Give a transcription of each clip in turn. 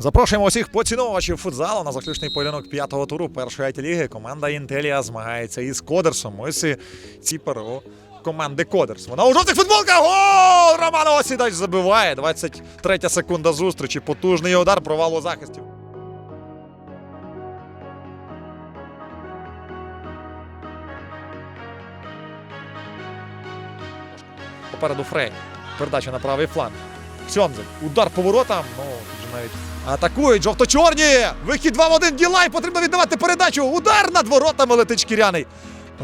Запрошуємо усіх поціновувачів футзалу на заключний поєдинок п'ятого туру першої айті ліги. Команда Інтелія змагається із Кодерсом. Ось ці ПРО команди Кодерс. Вона у жовтих футболках! Гол! Роман Осідач забиває. 23 секунда зустрічі. Потужний удар провал у захисті. Попереду Фрей. Передача на правий фланг. Сьомзель. Удар по воротам. Ну, тут же навіть атакують жовто-чорні. Вихід 2 в 1. Ділай. Потрібно віддавати передачу. Удар над воротами летить шкіряний.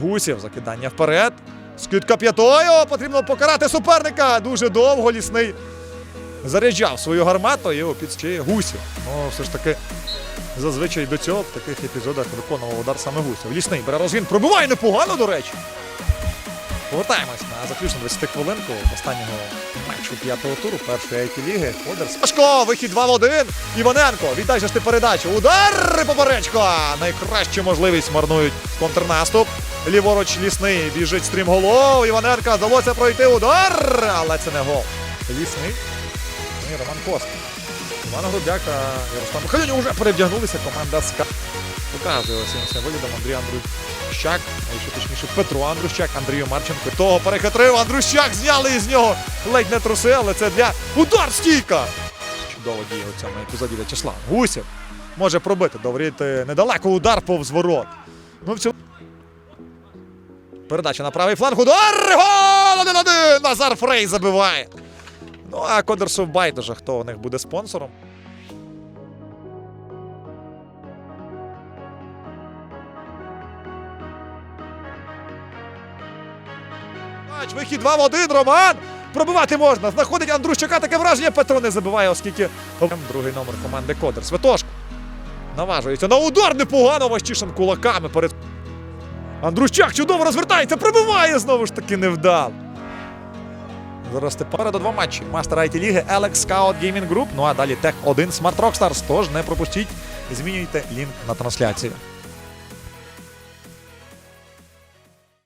Гусєв. Закидання вперед. Скидка п'ятою. Потрібно покарати суперника. Дуже довго лісний. Заряджав свою гармату і опідчає Гусєв. Ну, все ж таки. Зазвичай до цього в таких епізодах виконував удар саме Гусєв. Лісний бере розгін. Пробиває непогано, до речі. Повертаємось на заключну 20 хвилинку останнього матчу п'ятого туру першої айті ліги. Одер Сашко, вихід 2 в 1. Іваненко, віддай ж ти передачу. Удар поперечко. Найкращу можливість марнують контрнаступ. Ліворуч лісний біжить стрім голов. Іваненка вдалося пройти удар, але це не гол. Лісний. Роман Кост. Іван Грудяк та Ярослав Михайлюню вже перевдягнулися. Команда СКА. Показує ось виглядом Андрій Андрущак, а ще точніше Петро Андрущак, Андрію Марченко. Того перехитрив. Андрущак зняли із нього ледь не труси, але це для удар стійка. Чудово діє у цьому епізоді В'ячеслав. Гусєв може пробити. Довріти недалеко удар повз ворот. Ну, в цьому... Передача на правий фланг. Удар! Гол! 1-1! Назар Фрей забиває. Ну, а Кодерсов байдуже, хто у них буде спонсором. Матч, вихід 2 в 1, Роман. Пробивати можна. Знаходить Андрущака таке враження. Петро не забиває, оскільки другий номер команди Кодер. Святошко. Наважується на удар непогано Ващишин кулаками перед. Андрущак чудово розвертається, пробиває знову ж таки невдал. Зараз тепер до два матчі. Мастер IT ліги Alex Scout Gaming Group. Ну а далі Tech 1 Smart Rockstars. Тож не пропустіть. Змінюйте лінк на трансляцію.